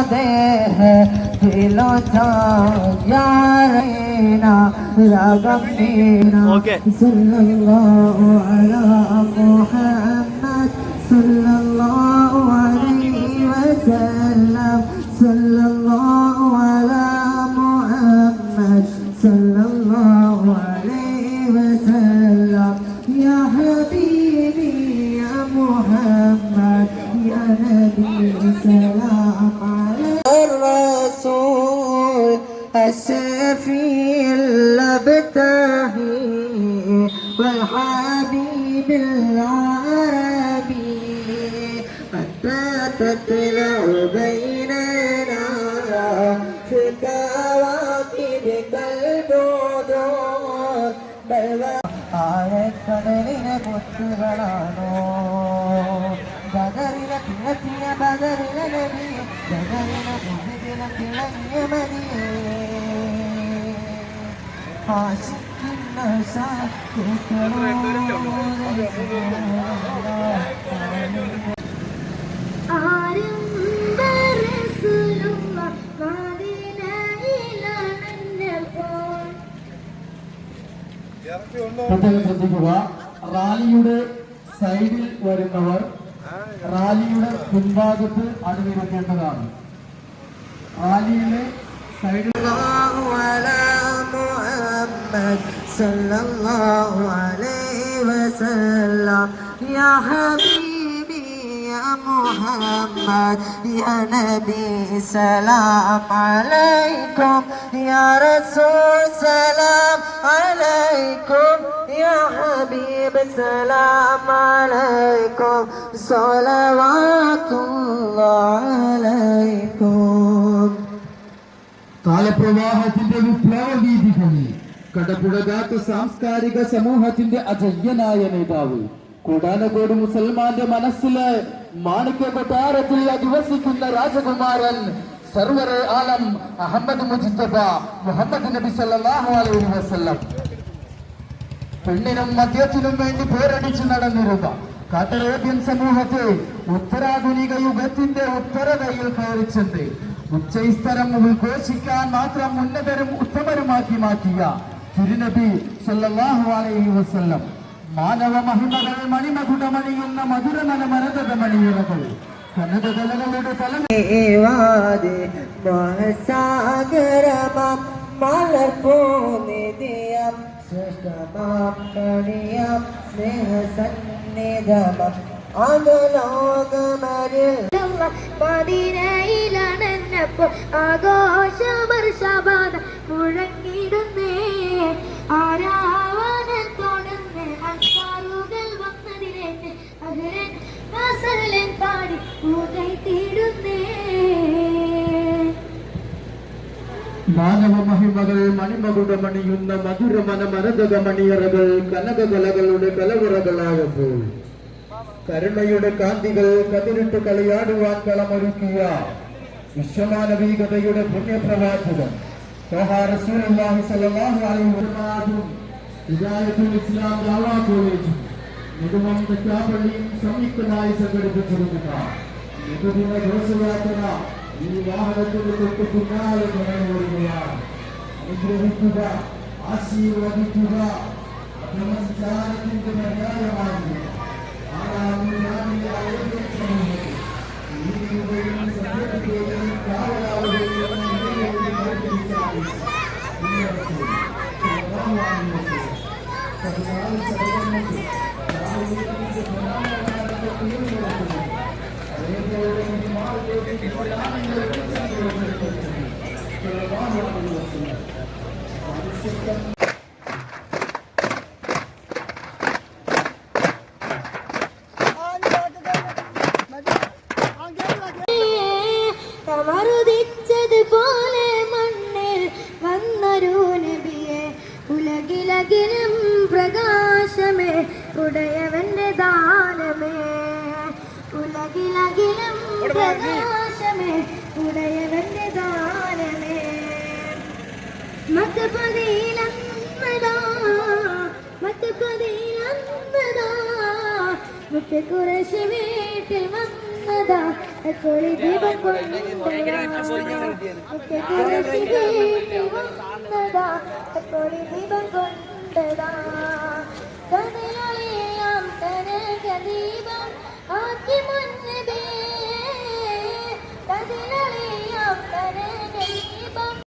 दे है दिलो यारेना रागम देना Okay. सल्लल्लाहु अला मुहम्मद सल्लल्लाहु अलैहि वसल्लम सल्लल्लाहु अला मुहम्मद सल्लल्लाहु अलैहि वसल्लम السفي الابتهي والحبيب العربي قد تطلع بيننا في كواكبك البدور بل ആഴക്കടലിനെ മുത്തുകളാണോ ബദറിലെ തിളത്തിയ ബദറിലെ നബി ബദറിലെ പ്രത്യേകം ശ്രദ്ധിക്കുക. റാലിയുടെ സൈഡിൽ വരുന്നവർ റാലിയുടെ പിൻഭാഗത്ത് അണിനിരക്കേണ്ടതാണ്. റാലിയിലെ സൈഡിൽ الله على محمد صلى الله عليه وسلم يا حبيبي يا محمد يا نبي سلام عليكم يا رسول سلام عليكم يا حبيب سلام عليكم صلوات الله കാലപ്രവാഹത്തിന്റെ വിപ്ലവ വീതികളിൽ കടപുഴകാത്ത സാംസ്കാരിക സമൂഹത്തിന്റെ അജയ്യനായ നേതാവ് കൂടാനകോട് മുസൽമാന്റെ മനസ്സിൽ മാണിക്യ കൊട്ടാരത്തിൽ അധിവസിക്കുന്ന രാജകുമാരൻ സർവറെ ആലം അഹമ്മദ് മുജിത്തബ മുഹമ്മദ് നബി സല്ലല്ലാഹു അലൈഹി വസല്ലം. പെണ്ണിനും മദ്യത്തിനും വേണ്ടി പേരടിച്ച് നടന്നിരുന്ന കാട്ടറേബ്യൻ സമൂഹത്തെ ഉത്തരാധുനിക യുഗത്തിന്റെ ഉത്തരതയിൽ കയറിച്ചെന്ന് ഉച്ചൈസ്തരം ഉദ്ഘോഷിക്കാൻ മാത്രം ഉന്നതരും ഉത്തമരുമാക്കി മാറ്റിയ തിരുനബി സല്ലല്ലാഹു അലൈഹി വസല്ലം. മാനവ മഹിമകൾ മണിമകുടമണിയുന്ന മധുരമന മരതക മണിയുറകൾ കനകതലകളുടെ മഹസാഗരമം മലർപ്പൂനിധിയം ശ്രേഷ്ഠമാം കണിയം സ്നേഹസന്നിധമം അകലോകമരിൽ മദീനയിലണഞ്ഞപ്പോൾ ആഘോഷവർഷബാധ മുഴങ്ങിടുന്നേ ആരാവനം തുടർന്ന് അൻസാറുകൾ വന്നതിനെ അഹരൻ വാസലൻ പാടി പൂകൈ തീടുന്നേ മാനവ മഹിമകൾ മണിമകുട മണിയുന്ന മധുരമന മരതക മണിയറകൾ കനകകലകളുടെ കലവറകളാകുമ്പോൾ കരുണയുടെ കാന്തികൾ കതിരിട്ട് കളിയാടുവാൻ കളമൊരുക്കിയ വിശ്വമാനവീകതയുടെ പുണ്യപ്രവാചകൻ ഇസ്ലാം ദാവാ കോളേജും നെടുമം തെക്കാപ്പള്ളിയും സംയുക്തമായി സംഘടിപ്പിച്ചിരിക്കുന്ന. നെടുദിന ഘോഷയാത്ര ഈ വാഹനത്തിന് തൊട്ട് പിന്നാലെ കടന്നുവരികയാണ് അനുഗ്രഹിക്കുക ആശീർവദിക്കുക നമസ്കാരത്തിന്റെ പര്യായമാകുക. നൂറ്റാണ്ടിലെ കമറുദിച്ചതുപോലെ മണ്ണിൽ വന്നൊരു നബിയെ ഉലകിലകിലും പ്രകാശമേ ഉടയവന്റെ ദാനമേ. ഉലകിലകിലും പ്രകാശമേ മുട്ടക്കുറശ് വീട്ടിൽ വന്നതാ. എപ്പോഴും ദീപം കൊണ്ടതാ. എപ്പോഴും ദീപം കൊണ്ടതാ.